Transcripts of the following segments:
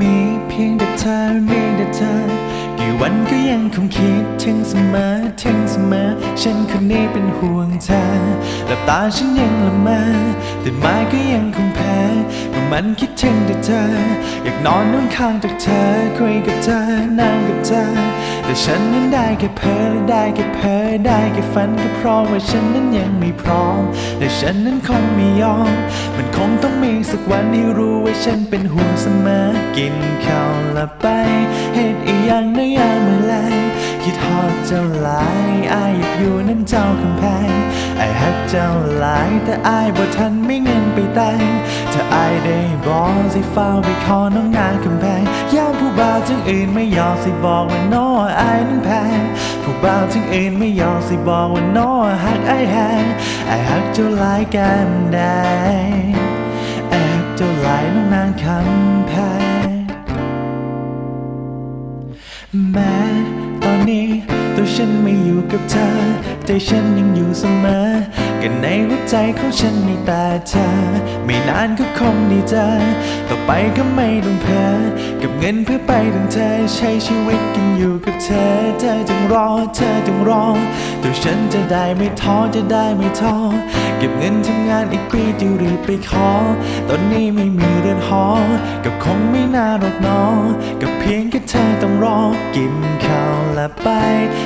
มีเพียงแต่เธอมีแต่เธอ กี่วันก็ยังคงคิดถึงเสมอถึงเสมอ ฉันคนนี้เป็นห่วงเธอหลับตาฉันยังละเมอตื่นมาก็ยังคงแพ้ก็มันคิดถึงแต่เธอ อยากนอนนุ่งข้างจากเธอคุยกับเธอนั่งกับเธอ แต่ฉันนั้นได้แค่เพ้อและได้แค่เพ้อได้แค่ฝันก็เพราะว่าฉันนั้นยังไม่พร้อมและฉันนั้นคงไม่ยอม มันคงต้องมีสักวันให้รู้ว่าฉันเป็นห่วงเสมอกินข้าวลับไปเหตุอีกอย่างในยามเมื่อไรคิดฮอดเจ้าหลายอายอยากอยู่น้ำเจ้าคำแพงไอายฮักเจ้าหลายแต่อายบ่ทันไม่เงินไปแต่งถ้าอายได้บอกสิเฝ้าไปขอน้องนางคำแพง อื่นไม่ยอมสิบอกว่าน้ออายนั้นแพงผู้บ่าวจึงอื่นไม่ยอมสิบอกว่าน้อฮักไอายแฮงไอายฮักเจ้าหลายกันได้ไอายฮักเจ้าหลายน้องนางคำแพงแม้ตอนนี้ตัวฉันไม่อยู่กับเธอใจฉันยังอยู่เสมอ กันในหัวใจของฉันมีแต่เธอ ไม่นานก็คงได้เจอ ต่อไปก็ไม่ต้องเพ้อกับเงินเพื่อไปถึงเธอ ใช้ชีวิตกันอยู่กับเธอ เธอจงรอ เธอจงรอ ตัวฉันจะได้ไม่ท้อ จะได้ไม่ท้อ เก็บเงินทำงานอีกปีจะรีบไปขอ ตอนนี้ไม่มีเรือนหอก็คงไม่น่าหรอกหนอก็เพียงแค่เธอต้องรอกินข้าว ละไป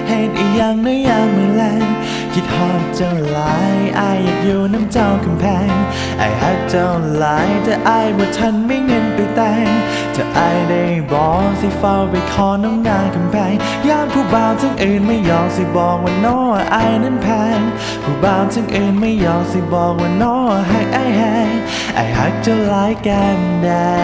เหตุอีกอย่างในยามไม่แรงคิดฮอดเจ้าหลายอายอยากอยู่น้ำเจ้ากำแพงไอายฮักเจ้าหลายแต่อายบ่ทันไม่เงินไปแต่งถ้าอายได้บอกสิเฝ้าไปขอน้องนากำแพงยามผู้บ่าวทั้งอื่นไม่ยอมสิบอกว่าน้ออายนั้นแพงผู้บ่าวทั้งอื่นไม่ยอมสิบอกว่าน้อฮักอายแฮงไอายฮักเจ้าหลายกันได้